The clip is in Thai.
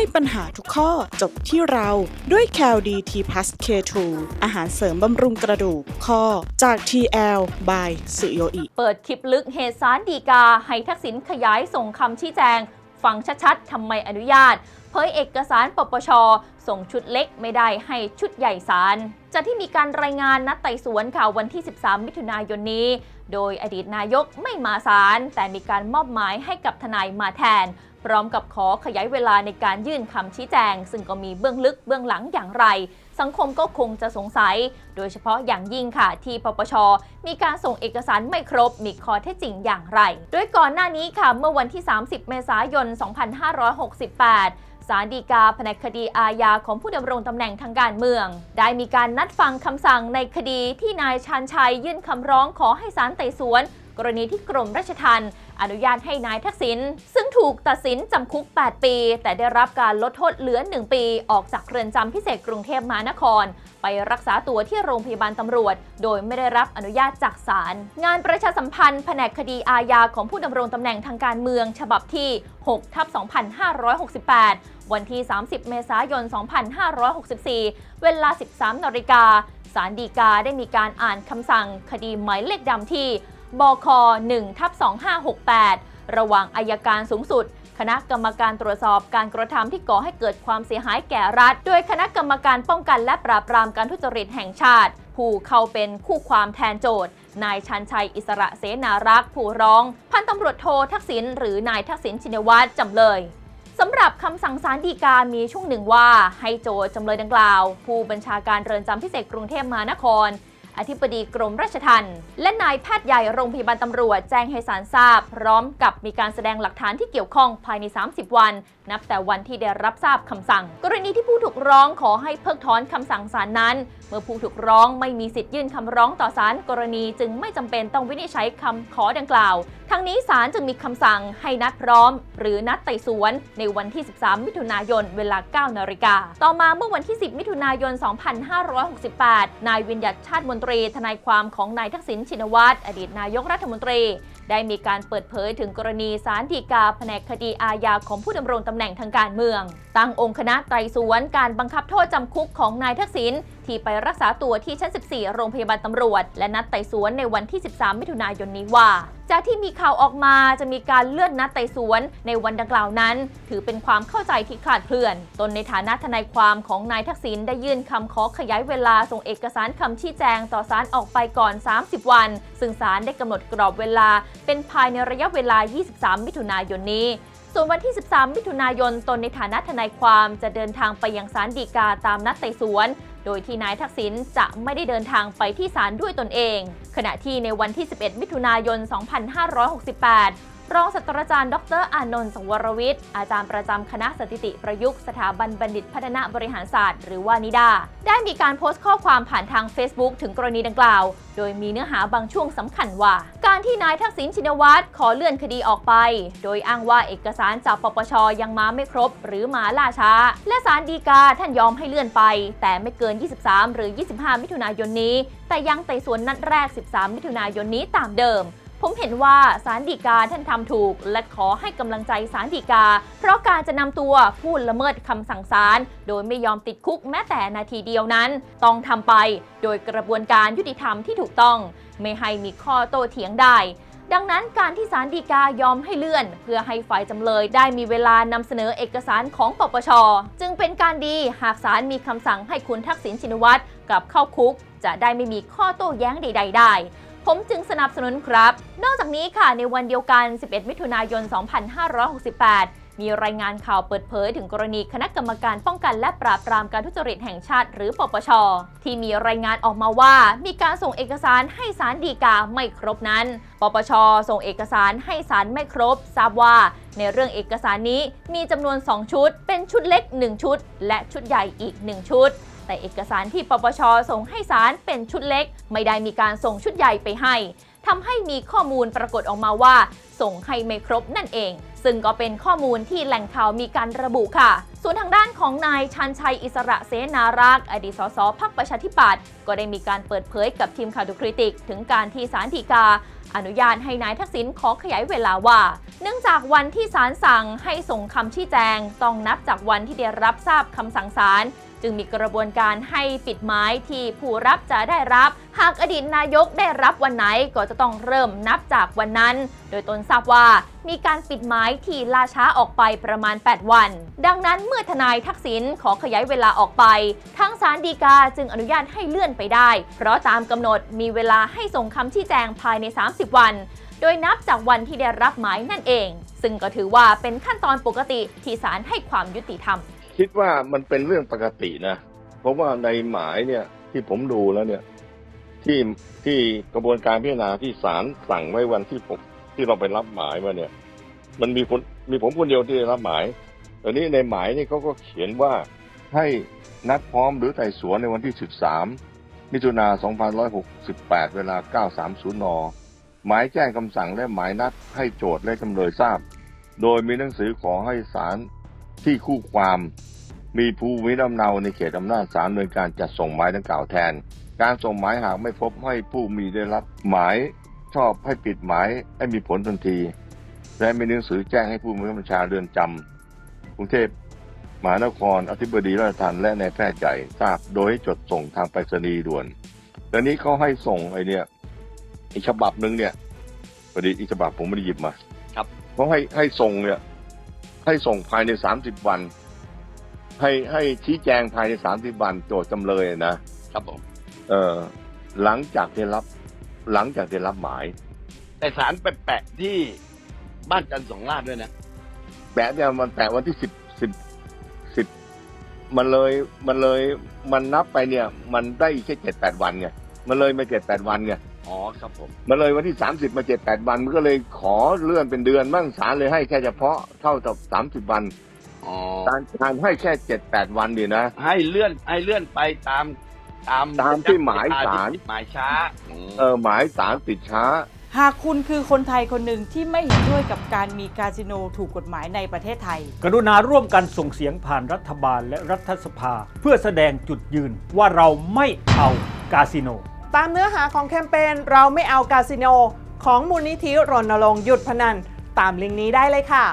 ให้ปัญหาทุกข้อจบที่เราด้วย c a l d t p l u s K2 อาหารเสริมบำรุงกระดูกข้อจาก TL by สุโยอิ เปิดคลิปลึกเหตุสารดีกา ให้ทักษิณขยายส่งคำชี้แจง ฟังชัดๆทำไมอนุญาต เผยเอกสารปปช ส่งชุดเล็กไม่ได้ให้ชุดใหญ่สารจากที่มีการรายงานนัดไต่สวนข่าววันที่ 13 มิถุนายนนี้ โดยอดีตนายกไม่มาศาลแต่มีการมอบหมายให้กับทนายมาแทน พร้อมกับขอขยายเวลาในการยื่นคำชี้แจง ซึ่งก็มีเบื้องลึกเบื้องหลังอย่างไร สังคมก็คงจะสงสัย โดยเฉพาะอย่างยิ่งค่ะที่ปปช มีการส่งเอกสารไม่ครบมีข้อเท็จจริงอย่างไร โดยก่อนหน้านี้ค่ะเมื่อวันที่ 30 เมษายน 2568 ศาลฎีกาแผนกคดีอาญาของผู้ดำรงตำแหน่งทางการเมือง ได้มีการนัดฟังคำสั่งในคดีที่นายชาญชัยยื่นคำร้องขอให้ศาลไต่สวน กรณีที่กรมราชทัณฑ์อนุญาตให้นายทักษิณซึ่งถูกตัดสินจำคุก 8 ปี แต่ได้รับการลดโทษเหลือ 1 ปี ออกจากเรือนจำพิเศษกรุงเทพมหานคร ไปรักษาตัวที่โรงพยาบาลตำรวจ โดยไม่ได้รับอนุญาตจากศาลงานประชาสัมพันธ์แผนกคดีอาญาของผู้ดำรงตำแหน่งทางการเมือง ฉบับที่6ทับ2568 วันที่ 30 เมษายน 2564 เวลา 13นาฬิกาศาลฎีกาได้มีการอ่านคำสั่งคดีหมายเลขดำที่บค1ทับ2568 ระหว่างอายการสูงสุด คณะกรรมการตรวจสอบการกระทำที่ก่อให้เกิดความเสียหายแก่รัฐ โดยคณะกรรมการป้องกันและปราบปรามการทุจริตแห่งชาติ ผู้เข้าเป็นคู่ความแทนโจทย์ นายชันชัยอิสระเสนารักษ์ผู้ร้อง พันตำรวจโททักษิณหรือนายทักษิณชินวัตรจำเลย สำหรับคำสั่งศาลฎีกามีช่วงหนึ่งว่า ให้โจทจำเลยดังกล่าว ผู้บัญชาการเรือนจำพิเศษกรุงเทพมหานคร อธิบดีกรมราชทัณฑ์และนายแพทย์ใหญ่โรงพยาบาลตำรวจแจ้งให้ศาลทราบ พร้อมกับมีการแสดงหลักฐานที่เกี่ยวข้องภายใน 30 วัน นับแต่วันที่ได้รับทราบคำสั่ง กรณีที่ผู้ถูกร้องขอให้เพิกถอนคำสั่งศาลนั้นเมื่อผู้ถูกร้องไม่มีสิทธิ์ยื่นคำร้องต่อศาลกรณีจึงไม่จำเป็นต้องวินิจฉัยคำขอดังกล่าว ทั้งนี้ศาลจึงมีคำสั่งให้นัดพร้อม หรือนัดไต่สวน ในวันที่ 13 มิถุนายน เวลา 9 นาฬิกา ต่อมาเมื่อวันที่ 10 มิถุนายน 2568 นายวิญญัติชาติมนตรี ทนายความของนายทักษิณชินวัตรอดีตนายกรัฐมนตรี ได้มีการเปิดเผยถึงกรณีสารฎีกาแผนกคดีอาญาของผู้ดำรงตำแหน่งทางการเมือง ตั้งองค์คณะไต่สวนการบังคับโทษจำคุกของนายทักษิณ ที่ไปรักษาตัวที่ชั้น 14 โรงพยาบาลตำรวจ และนัดไต่สวนในวันที่ 13 มิถุนายนนี้ว่า จากที่มีข่าวออกมาจะมีการเลื่อนนัดไต่สวนในวันดังกล่าวนั้น ถือเป็นความเข้าใจที่คลาดเคลื่อน ตนในฐานะทนายความของนายทักษิณได้ยื่นคำขอขยายเวลาส่งเอกสารคำชี้แจงต่อศาลออกไปก่อน 30 วัน ซึ่งศาลได้กำหนดกรอบเวลา เป็นภายในระยะเวลา 23 มิถุนายนนี้ส่วนวันที่ 13 มิถุนายน ตนในฐานะทนายความจะเดินทางไปยังศาลฎีกาตามนัดไต่สวน โดยที่นายทักษิณจะไม่ได้เดินทางไปที่ศาลด้วยตนเอง ขณะที่ในวันที่ 11 มิถุนายน 2568 รองศาสตราจารย์ ดร อานนท์สวรวิทย์ อาจารย์ประจำคณะสถิติประยุกต์สถาบันบัณฑิตพัฒนาบริหารศาสตร์ หรือว่านิดา ได้มีการโพสต์ข้อความผ่านทาง Facebook ถึงกรณีดังกล่าว โดยมีเนื้อหาบางช่วงสำคัญว่า การที่นายทักษิณชินวัตรขอเลื่อนคดีออกไป โดยอ้างว่าเอกสารจากปปชยังมาไม่ครบ หรือมาล่าช้า และศาลฎีกาท่านยอมให้เลื่อนไป แต่ไม่เกิน 23 หรือ 25 มิถุนายนนี้ แต่ยังไต่สวนนัดแรก 13 มิถุนายนนี้ตามเดิม ผมเห็นว่าสารดีกาท่านทำถูก และขอให้กำลังใจสารดีกา เพราะการจะนำตัวผู้ละเมิดคำสั่งศาลโดยไม่ยอมติดคุกแม้แต่นาทีเดียวนั้น ต้องทำไปโดยกระบวนการยุติธรรมที่ถูกต้อง ไม่ให้มีข้อโต้เถียงได้ ดังนั้นการที่ศาลฎีกายอมให้เลื่อน เพื่อให้ฝ่ายจำเลยได้มีเวลานำเสนอเอกสารของปปช จึงเป็นการดีหากศาลมีคำสั่งให้คุณทักษิณชินวัตรกลับเข้าคุก จะได้ไม่มีข้อโต้แย้งใด ๆได้ ผมจึงสนับสนุนครับ นอกจากนี้ค่ะในวันเดียวกัน 11 มิถุนายน 2568 มีรายงานข่าวเปิดเผยถึงกรณีคณะกรรมการป้องกันและปราบปรามการทุจริตแห่งชาติ หรือปปช ที่มีรายงานออกมาว่า มีการส่งเอกสารให้ศาลฎีกาไม่ครบนั้น ปปช ส่งเอกสารให้ศาลไม่ครบ ทราบว่าในเรื่องเอกสารนี้มีจำนวน 2 ชุด เป็นชุดเล็ก 1 ชุด และชุดใหญ่อีก 1 ชุด แต่เอกสารที่ปปชส่งให้ศาลเป็นชุดเล็ก ไม่ได้มีการส่งชุดใหญ่ไปให้ทำให้มีข้อมูลปรากฏออกมาว่า ส่งให้ไม่ครบนั่นเอง ซึ่งก็เป็นข้อมูลที่แหล่งข่าวมีการระบุค่ะ ส่วนทางด้านของนายชันชัยอิสระเสนารักษ์อดีตสสพักประชาธิปัตย์ก็ได้มีการเปิดเผยกับทีมข่าวดูคริติก ถึงการที่สารฎีกาอนุญาตให้นายทักษิณขอขยายเวลาว่า เนื่องจากวันที่ศาลสั่งให้ส่งคำชี้แจง ต้องนับจากวันที่ได้รับทราบคำสั่งศาล จึงมีกระบวนการให้ปิดหมายที่ผู้รับจะได้รับ หากอดีตนายกได้รับวันไหนก็จะต้องเริ่มนับจากวันนั้น โดยตนทราบว่ามีการปิดหมายที่ล่าช้าออกไปประมาณ 8 วัน ดังนั้นเมื่อทนายทักษิณขอขยายเวลาออกไป ทางศาลฎีกาจึงอนุญาตให้เลื่อนไปได้ เพราะตามกำหนดมีเวลาให้ส่งคำชี้แจงภายใน 30 วัน โดยนับจากวันที่ได้รับหมายนั่นเอง ซึ่งก็ถือว่าเป็นขั้นตอนปกติที่ศาลให้ความยุติธรรม คิดว่ามันเป็นเรื่องปกตินะ เพราะว่าในหมายเนี่ยที่ผมดูแล้วเนี่ย ที่ที่กระบวนการพิจารณาที่ศาลสั่งไว้วันที่ผมที่เราไปรับหมายมาเนี่ย มันมีคนมีผมคนเดียวที่ได้รับหมายแต่นี้ในหมายนี่เขาก็เขียนว่าให้นัดพร้อมหรือไต่สวนในวันที่ 13 มิถุนา2568 เวลา 930 น หมายแจ้งคำสั่งและหมายนัดให้โจทย์และจำเลยทราบ โดยมีหนังสือขอให้ศาลที่คู่ความ มีภูมิลำเนาในเขตอำนาจศาลโดยการจัดส่งหมายดังกล่าวแทน การส่งหมายหากไม่พบให้ผู้มีได้รับหมายชอบให้ปิดหมายให้มีผลทันที และมีหนังสือแจ้งให้ผู้มีบัญชาเรือนจำกรุงเทพมหานครอธิบดีราชทัณฑ์และนายแพทย์ใหญ่ทราบโดยให้จดส่งทางไปรษณีย์ด่วนตอนนี้เขาให้ส่งไอเนี่ยอีกฉบับหนึ่งเนี่ยพอดีอีกฉบับผมไม่ได้หยิบมา ครับเขาให้ให้ส่งเนี่ย ให้ส่งภายในสามสิบวัน ให้ให้ชี้แจงภายในสามสิบวันโจทย์จำเลยนะครับผมเออหลังจากได้รับ หลังจากได้รับหมาย แต่สารไปแปะที่บ้านจันทร์สองลาดด้วยนะ แปะเนี่ยมันแปะวันที่สิบสิบสิบมันเลยมันเลยมันนับไปเนี่ย มันได้อีกแค่เจ็ดแปดวันไงมันเลยมาเจ็ดแปดวันไงอ๋อครับผม มันเลยวันที่สามสิบมาเจ็ดแปดวัน มันก็เลยขอเลื่อนเป็นเดือนบ้างศาลเลยให้แค่เฉพาะเท่ากับสามสิบวัน อ๋อการการให้แค่เจ็ดแปดวันดีนะ ให้เลื่อนให้เลื่อนไปตามตามตามที่หมายศาล หมายช้าเออหมายศาลติดช้า หากคุณคือคนไทยคนหนึ่งที่ไม่เห็นด้วยกับการมีคาสิโนถูกกฎหมายในประเทศไทย กรุณาร่วมกันส่งเสียงผ่านรัฐบาลและรัฐสภา เพื่อแสดงจุดยืนว่าเราไม่เอากาสิโน ตามเนื้อหาของแคมเปญเราไม่เอาคาสิโน ของมูลนิธิรณรงค์หยุดพนัน ตามลิงก์นี้ได้เลยค่ะ